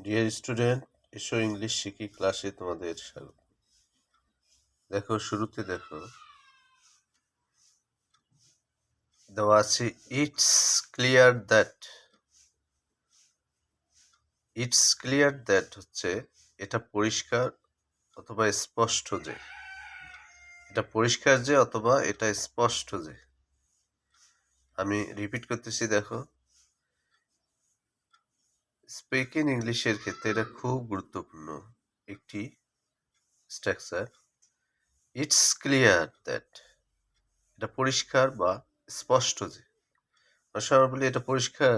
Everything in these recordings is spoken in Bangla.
ডিয়ার স্টুডেন্ট এসো ইংলিশ শিখি ক্লাসে তোমাদের স্বাগত। দেখো, শুরুতে দেখো। দেওয়া আছে it's clear that it's clear that হচ্ছে, এটা পরিষ্কার অথবা স্পষ্ট যে। এটা পরিষ্কার যে অথবা এটা স্পষ্ট যে। আমি রিপিট করতেছি, দেখো। স্পিকিং ইংলিশের ক্ষেত্রে এটা খুব গুরুত্বপূর্ণ একটি স্ট্রাকচার ইটস ক্লিয়ার দ্যাট এটা পরিষ্কার বা স্পষ্ট যে আমরা বলি এটা পরিষ্কার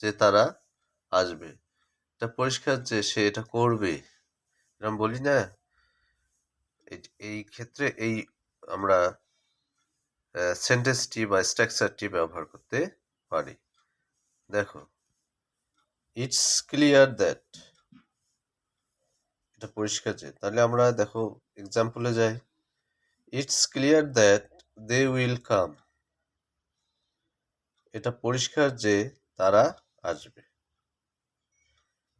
যে তারা আসবে, এটা পরিষ্কার যে সে এটা করবে। এরকম বলি না? এই ক্ষেত্রে এই আমরা সেন্টেন্সটি বা স্ট্রাকচারটি ব্যবহার করতে পারি। দেখো ইটস ক্লিয়ার দ্যাট এটা পরিষ্কার যে, তাহলে আমরা দেখো এক্সাম্পলে যাই। It's clear that they will come এটা পরিষ্কার যে তারা আসবে।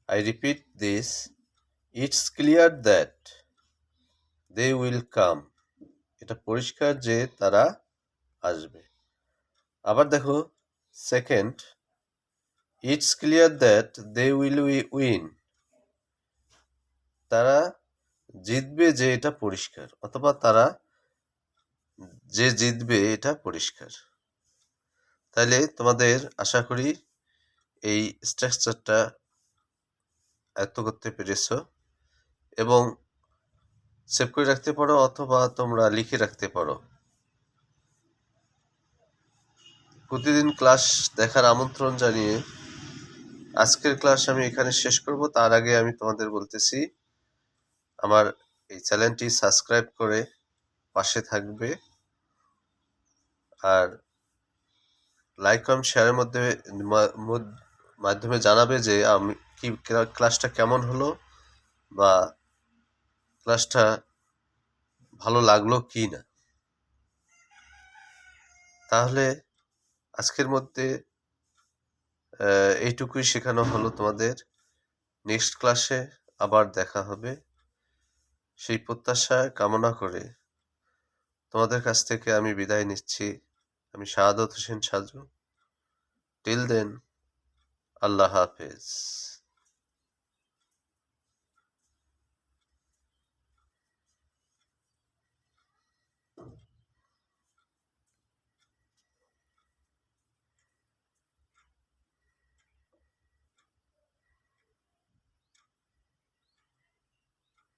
I repeat this it's clear that they will come এটা পরিষ্কার যে তারা আসবে। আবার দেখো second it's clear that they will we win তারা জিতবে যে এটা পরিষ্কার, অথবা তারা যে জিতবে এটা পরিষ্কার। তাহলে তোমাদের আশা করি এই স্ট্রাকচারটা আয়ত্ত করতে পেরেছ। এবং সেভ করে রাখতে পারো অথবা তোমরা লিখে রাখতে পারো। প্রতিদিন ক্লাস দেখার আমন্ত্রণ জানিয়ে আজকের ক্লাস আমি এখানে শেষ করব। তার আগে আমি তোমাদের বলতেছি, আমার এই চ্যানেলটি সাবস্ক্রাইব করে পাশে থাকবে আর লাইক কম শেয়ারের মধ্যে মাধ্যমে জানাবে যে আমি কি ক্লাসটা কেমন হলো বা ক্লাসটা ভালো লাগল কি না। তাহলে আজকের মধ্যে এইটুকুই শেখানো হলো তোমাদের। নেক্সট ক্লাসে আবার দেখা হবে। সেই প্রত্যাশা, কামনা করে তোমাদের কাছ থেকে আমি বিদায় নিচ্ছি। আমি শাহাদত হোসেন সাজু। টিল দেন আল্লাহ হাফেজ।